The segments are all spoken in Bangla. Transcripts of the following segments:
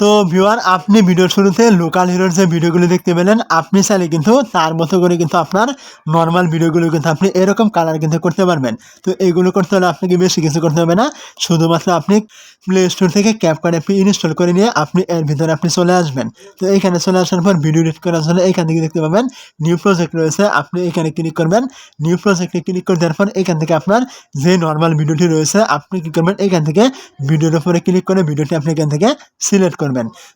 তো ভিউয়ার আপনি ভিডিওর শুরুতে লোকাল হিরোর যে ভিডিওগুলো দেখতে পেলেন, আপনি চাইলে কিন্তু তার মতো করে কিন্তু আপনার নর্মাল ভিডিওগুলো কিন্তু আপনি এরকম কালার কিন্তু করতে পারবেন। তো এইগুলো করতে হলে আপনাকে বেশি কিছু করতে হবে না। শুধুমাত্র আপনি প্লে স্টোর থেকে ক্যাপকার্ড অ্যাপটি ইনস্টল করে নিয়ে আপনি এর ভিতরে আপনি চলে আসবেন। তো এইখানে চলে আসার পর ভিডিও এডিট করার জন্য এখান থেকে দেখতে পাবেন নিউ প্রজেক্ট রয়েছে, আপনি এখানে ক্লিক করবেন। নিউ প্রজেক্টে ক্লিক করে দেওয়ার পর এখান থেকে আপনার যে নর্মাল ভিডিওটি রয়েছে, আপনি কী করবেন? এখান থেকে ভিডিওর উপরে ক্লিক করে ভিডিওটি আপনি এখান থেকে সিলেক্ট করবেন।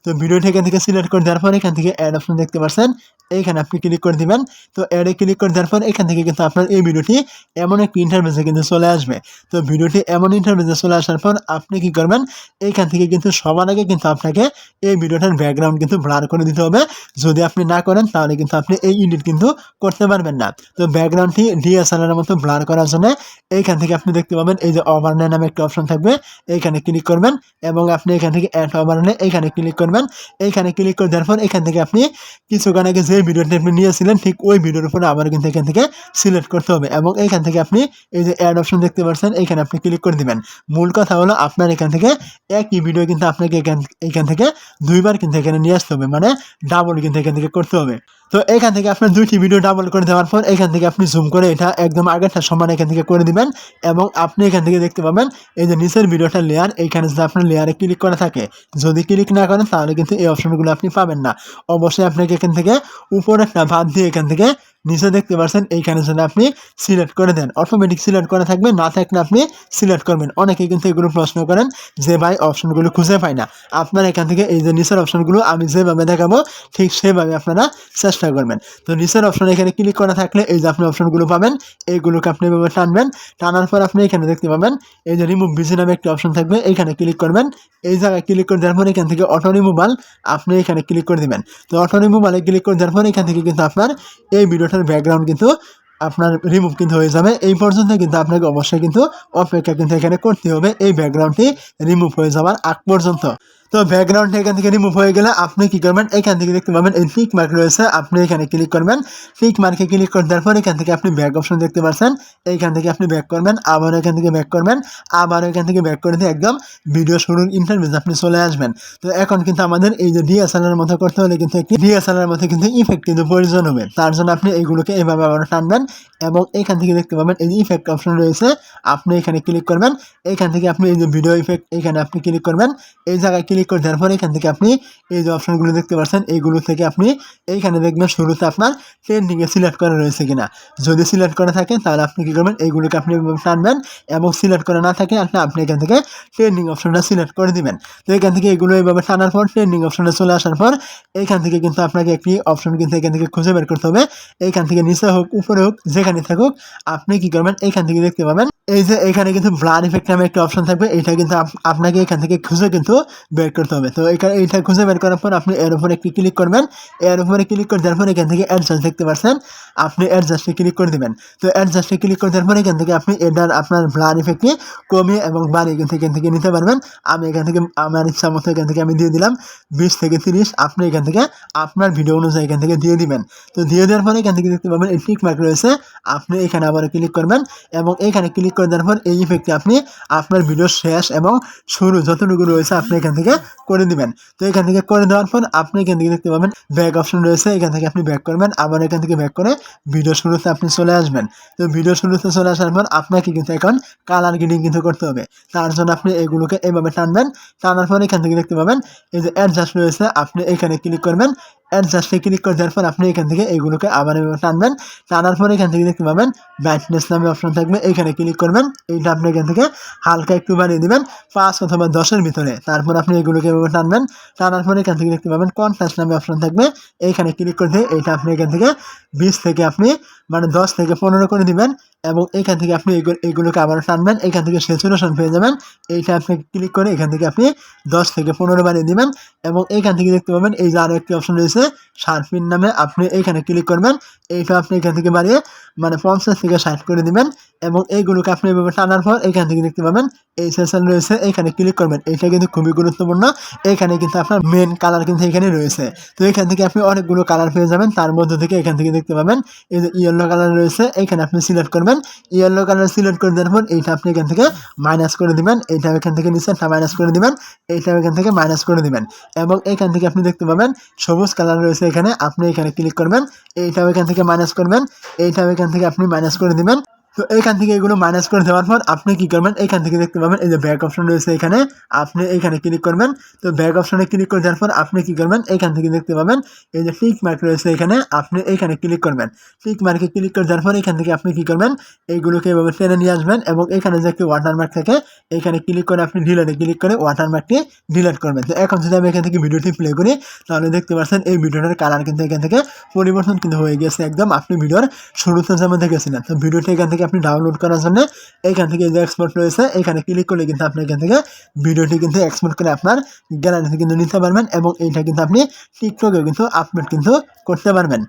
তো ভিডিওটি এখান থেকে সিলেক্ট করে দেওয়ার পর এখান থেকে অ্যাড অপশন দেখতে পাচ্ছেন এইখানে আপনি ক্লিক করে দিবেন। তো অ্যাডে ক্লিক করে দেওয়ার পর এখান থেকে কিন্তু আপনার এই ভিডিওটি এমন একটি ইন্টারভেসে কিন্তু চলে আসবে। তো ভিডিওটি এমন ইন্টারভেসে চলে আসার পর আপনি কি করবেন? এইখান থেকে কিন্তু সবার আগে কিন্তু আপনাকে এই ভিডিওটার ব্যাকগ্রাউন্ড কিন্তু ব্লার করে দিতে হবে। যদি আপনি না করেন, তাহলে কিন্তু আপনি এই এডিট কিন্তু করতে পারবেন না। তো ব্যাকগ্রাউন্ডটি ডিএসএলআর মতো ব্লার করার জন্য এইখান থেকে আপনি দেখতে পাবেন এই যে ওভারনে নামে একটা অপশন থাকবে। এইখানে ক্লিক করবেন এবং আপনি এখান থেকে অ্যাড ওভারনে এইখানে ক্লিক করবেন। এইখানে ক্লিক করে দেওয়ার পর এখান থেকে আপনি কিছুক্ষণ আগে যে ভিডিওটি আপনি নিয়েছিলেন, ঠিক ওই ভিডিওর উপরে আবার কিন্তু এখান থেকে সিলেক্ট করতে হবে এবং এইখান থেকে আপনি এই যে অ্যাড অপশন দেখতে পাচ্ছেন এইখানে আপনি ক্লিক করে দেবেন। মূল কথা হলো আপনার এখান থেকে একই ভিডিও কিন্তু আপনাকে এখান এখান থেকে দুইবার কিন্তু এখানে নিয়ে আসতে হবে মানে ডাবল কিন্তু এখান থেকে করতে হবে। তো এখান থেকে আপনার দুইটি ভিডিও ডাউনলোড করে দেওয়ার পর এখান থেকে আপনি জুম করে এটা একদম আগেরটা সমান এখান থেকে করে দিবেন এবং আপনি এখান থেকে দেখতে পাবেন এই যে নিচের ভিডিওটা লেয়ার এইখানে যদি আপনার লেয়ারে ক্লিক করা থাকে, যদি ক্লিক না করেন তাহলে কিন্তু এই অপশনগুলো আপনি পাবেন না। অবশ্যই আপনাকে এখান থেকে উপরে একটা ভাত দিয়ে এখান থেকে নিচে দেখতে পাচ্ছেন, এইখানে যদি আপনি সিলেক্ট করে দেন অটোমেটিক সিলেক্ট করা থাকবে, না থাকলে আপনি সিলেক্ট করবেন। অনেকে কিন্তু এগুলো প্রশ্ন করেন যে, ভাই অপশনগুলো খুঁজে পায় না। আপনার এখান থেকে এই যে নিচের অপশনগুলো আমি যেভাবে দেখাবো, ঠিক সেভাবে আপনারা চেষ্টা করবেন। তো নিচের অপশন এখানে ক্লিক করা থাকলে এই যে আপনি অপশনগুলো পাবেন এইগুলোকে আপনি এভাবে টানবেন। টানার পর আপনি এখানে দেখতে পাবেন, এই যে রিমুভ বিজি নামে একটি অপশন থাকবে এইখানে ক্লিক করবেন। এই জায়গায় ক্লিক করে দেওয়ার পর এখান থেকে অটো রিমুভাল আপনি এখানে ক্লিক করে দেবেন। তো অটো রিমুভালে ক্লিক করে দেওয়ার পর এখান থেকে কিন্তু আপনার এই ভিডিওটার ব্যাকগ্রাউন্ড কিন্তু আপনার রিমুভ কিন্তু হয়ে যাবে। এই পর্যন্ত কিন্তু আপনাকে অবশ্যই কিন্তু অপেক্ষা কিন্তু এখানে করতে হবে। এই ব্যাকগ্রাউন্ডটি রিমুভ হয়ে যাওয়ার আগ পর্যন্ত। তো ব্যাকগ্রাউন্ড এখান থেকে রিমুভ হয়ে গেলে আপনি কি করবেন? এখান থেকে দেখতে পাবেন এই টিক মার্ক রয়েছে। আপনি এখানে ক্লিক করবেন। টিক মার্কে ক্লিক করে দেওয়ার পর এখান থেকে আপনি ব্যাক অপশন দেখতে পাচ্ছেন। এইখান থেকে আপনি ব্যাক করবেন। আবার এখান থেকে ব্যাক করবেন। আবার এখান থেকে ব্যাক করে দিয়ে একদম ভিডিও শুরুর ইন্টারভিউ আপনি চলে আসবেন। তো এখন কিন্তু আমাদের এই যে ডিএসএলআর মতো করতে হলে কিন্তু একটি ডিএসএলআর মতো কিন্তু ইফেক্ট কিন্তু প্রয়োজন হবে। তার জন্য আপনি এইগুলোকে এইভাবে আবার টানবেন এবং এখান থেকে দেখতে পাবেন এই যে ইফেক্ট অপশন রয়েছে। আপনি এখানে ক্লিক করবেন। এখান থেকে আপনি এই যে ভিডিও ইফেক্ট এখানে আপনি ক্লিক করবেন। এই জায়গায় ক্লিক করে দেওয়ার পর এখান থেকে আপনি এই যে অপশনগুলো দেখতে পাচ্ছেন এইগুলো থেকে আপনি এইখানে দেখবেন শুরুতে আপনার ট্রেন্ডিংয়ে সিলেক্ট করা রয়েছে কিনা। যদি সিলেক্ট করা থাকে, তাহলে আপনি কী করবেন এইগুলোকে আপনি টানবেন এবং সিলেক্ট করা না থাকে আপনি আপনি এখান থেকে ট্রেন্ডিং অপশনটা সিলেক্ট করে দিবেন। তো এখান থেকে এগুলো এইভাবে টানার পর ট্রেন্ডিং অপশনে চলে আসার পর এইখান থেকে কিন্তু আপনাকে একটি অপশন কিন্তু এখান থেকে খুঁজে বের করতে হবে। এইখান থেকে নিচে হোক, উপরে হোক, যেখানে থাকুক, আপনি কি করবেন এইখান থেকে দেখতে পাবেন। এই যে এখানে কিন্তু ব্লার ইফেক্ট নামে একটা অপশন থাকবে, এটা কিন্তু আপনাকে এখান থেকে খুঁজে কিন্তু বের করতে হবে তো এখানে এইটা খুঁজে বের করার পর আপনি এর উপরে একটি ক্লিক করবেন এর উপরে ক্লিক করে দেওয়ার পর এখান থেকে অ্যাডজাস্ট দেখতে পাচ্ছেন আপনি অ্যাডজাস্টে ক্লিক করে দেবেন তো অ্যাডজাস্টে ক্লিক করে দেওয়ার পর এখান থেকে আপনি এটার আপনার ব্লার ইফেক্টকে কমিয়ে এবং বাড়িয়ে কিন্তু এখান থেকে নিতে পারবেন আমি এখান থেকে আমার ইচ্ছা মতো এখান থেকে আমি দিয়ে দিলাম বিশ থেকে তিরিশ আপনি এখান থেকে আপনার ভিডিও অনুযায়ী এখান থেকে দিয়ে দিবেন তো দিয়ে দেওয়ার পরে এখান থেকে দেখতে পাবেন এই টিক মার্ক রয়েছে আপনি এখানে আবার ক্লিক করবেন এবং এখানে ক্লিক করে দেওয়ার পর এই ইফেক্টটি আপনি আপনার ভিডিও শেষ এবং শুরু যতটুকু রয়েছে আপনি এখান থেকে করে দিবেন। তো এখান থেকে করে দেওয়ার পর আপনি এখান থেকে দেখতে পাবেন ব্যাক অপশন রয়েছে, এখান থেকে আপনি ব্যাক করবেন, আবার এখান থেকে ব্যাক করে ভিডিও শুরুতে আপনি চলে আসবেন। তো ভিডিও শুরুতে চলে আসার পর আপনাকে কিন্তু এখন কালার গ্রিডিং কিন্তু করতে হবে। তার জন্য আপনি এগুলোকে এভাবে টানবেন, টানার পর এখান থেকে দেখতে পাবেন, এই যে অ্যাডজাস্ট রয়েছে, আপনি এখানে ক্লিক করবেন অ্যাডজাস্টে ক্লিক করে দেওয়ার পর আপনি এখান থেকে এগুলোকে আবার টানবেন। টানার পর এখান থেকে দেখতে পাবেন ব্রাইটনেস নামে অপশন থাকবে। এখানে ক্লিক করবেন। এইটা আপনি এখান থেকে হালকা একটু বাড়িয়ে দেবেন পাঁচ অথবা দশের ভিতরে। তারপর আপনি এগুলোকে এভাবে টানবেন। টানার পর এখান থেকে দেখতে পাবেন কনফারেন্স নামে অপশন থাকবে। এইখানে ক্লিক করে দিয়ে এইটা আপনি এখান থেকে বিশ থেকে আপনি মানে দশ থেকে পনেরো করে দিবেন এবং এখান থেকে আপনি এগুলো এগুলোকে আবার টানবেন। এখান থেকে সেচুরেশন পেয়ে যাবেন। এইটা আপনি ক্লিক করে এখান থেকে আপনি দশ থেকে পনেরো বানিয়ে দিবেন এবং এইখান থেকে দেখতে পাবেন এই যে আরও একটি অপশন রয়েছে শার্পিন নামে। আপনি এইখানে ক্লিক করবেন। এইটা আপনি এখান থেকে বাড়িয়ে মানে পঞ্চাশ থেকে ষাট করে দিবেন এবং এইগুলোকে আপনি এভাবে টানার পর এখান থেকে দেখতে পাবেন এই সেশন রয়েছে। এখানে ক্লিক করবেন। এইটা কিন্তু খুবই গুরুত্বপূর্ণ। এখানে কিন্তু আপনার মেন কালার কিন্তু এখানে রয়েছে। তো এখান থেকে আপনি অনেকগুলো কালার পেয়ে যাবেন। তার মধ্যে থেকে এখান থেকে দেখতে পাবেন এই যে ইয়েলো কালার রয়েছে এখানে আপনি সিলেক্ট করবেন। ইয়েলো কালার সিলেক্ট করে দেওয়ার পর এইটা আপনি এখান থেকে মাইনাস করে দিবেন। এইটা এখান থেকে নিচেরটা মাইনাস করে দিবেন। এইটা এখান থেকে মাইনাস করে দিবেন। এবং এখান থেকে আপনি দেখতে পাবেন, সবুজ কালার রয়েছে এখানে। আপনি এখানে ক্লিক করবেন। এইটাও এখান থেকে মাইনাস করবেন। এইটাও এখান থেকে আপনি মাইনাস করে দিবেন। তো এখান থেকে এগুলো মাইনাস করে দেওয়ার পর আপনি কি করবেন? এখান থেকে দেখতে পাবেন এই যে ব্যাক অপশন রয়েছে এখানে। আপনি এখানে ক্লিক করবেন। তো ব্যাক অপশনে ক্লিক করে দেওয়ার পর আপনি কি করবেন? এখান থেকে দেখতে পাবেন এই যে টিক মার্ক রয়েছে এখানে। আপনি এখানে ক্লিক করবেন। টিক মার্কে ক্লিক করে দেওয়ার পর এখান থেকে আপনি কি করবেন? এইগুলোকে এভাবে টেনে নিয়ে আসবেন এবং এখানে যে একটি ওয়াটারমার্ক থাকে এখানে ক্লিক করে আপনি ডিলেটে ক্লিক করে ওয়াটারমার্কটি ডিলিট করবেন। তো এখন যদি আমি এখান থেকে ভিডিওটি প্লে করি, তাহলে দেখতে পাচ্ছেন এই ভিডিওটার কালার কিন্তু এখান থেকে পরিবর্তন কিন্তু হয়ে গেছে একদম। আপনি ভিডিওর শুরুতে যেমন দেখেছিলেন, তো ভিডিওটি এখান থেকে আপনি ডাউনলোড করার জন্য এখান থেকে যে এক্সপোর্ট রয়েছে, এখানে ক্লিক করলে কিন্তু আপনি এখান থেকে ভিডিওটি কিন্তু এক্সপোর্ট করে আপনার গ্যালারিতে কিন্তু নিতে পারবেন এবং এইটা কিন্তু আপনি টিকটকেও কিন্তু আপলোড কিন্তু করতে পারবেন।